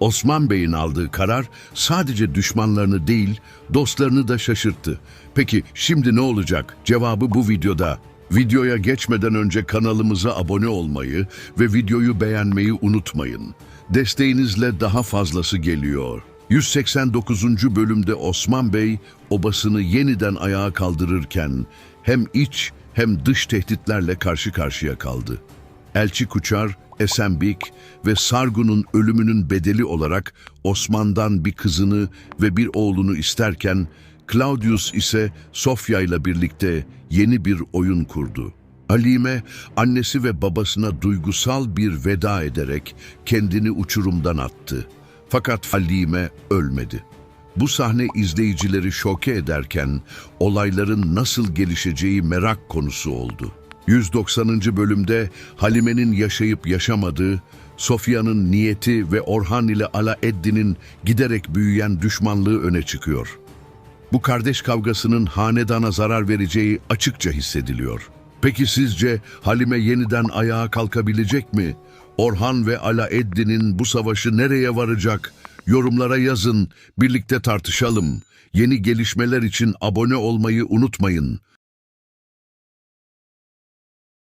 Osman Bey'in aldığı karar sadece düşmanlarını değil, dostlarını da şaşırttı. Peki şimdi ne olacak? Cevabı bu videoda. Videoya geçmeden önce kanalımıza abone olmayı ve videoyu beğenmeyi unutmayın. Desteğinizle daha fazlası geliyor. 189. bölümde Osman Bey obasını yeniden ayağa kaldırırken hem iç hem dış tehditlerle karşı karşıya kaldı. Elçi Kuçar, Esembik ve Sargun'un ölümünün bedeli olarak Osman'dan bir kızını ve bir oğlunu isterken Claudius ise Sofya ile birlikte yeni bir oyun kurdu. Halime annesi ve babasına duygusal bir veda ederek kendini uçurumdan attı. Fakat Halime ölmedi. Bu sahne izleyicileri şoke ederken olayların nasıl gelişeceği merak konusu oldu. 190. bölümde Halime'nin yaşayıp yaşamadığı, Sofya'nın niyeti ve Orhan ile Alaeddin'in giderek büyüyen düşmanlığı öne çıkıyor. Bu kardeş kavgasının hanedana zarar vereceği açıkça hissediliyor. Peki sizce Halime yeniden ayağa kalkabilecek mi? Orhan ve Alaeddin'in bu savaşı nereye varacak? Yorumlara yazın, birlikte tartışalım. Yeni gelişmeler için abone olmayı unutmayın.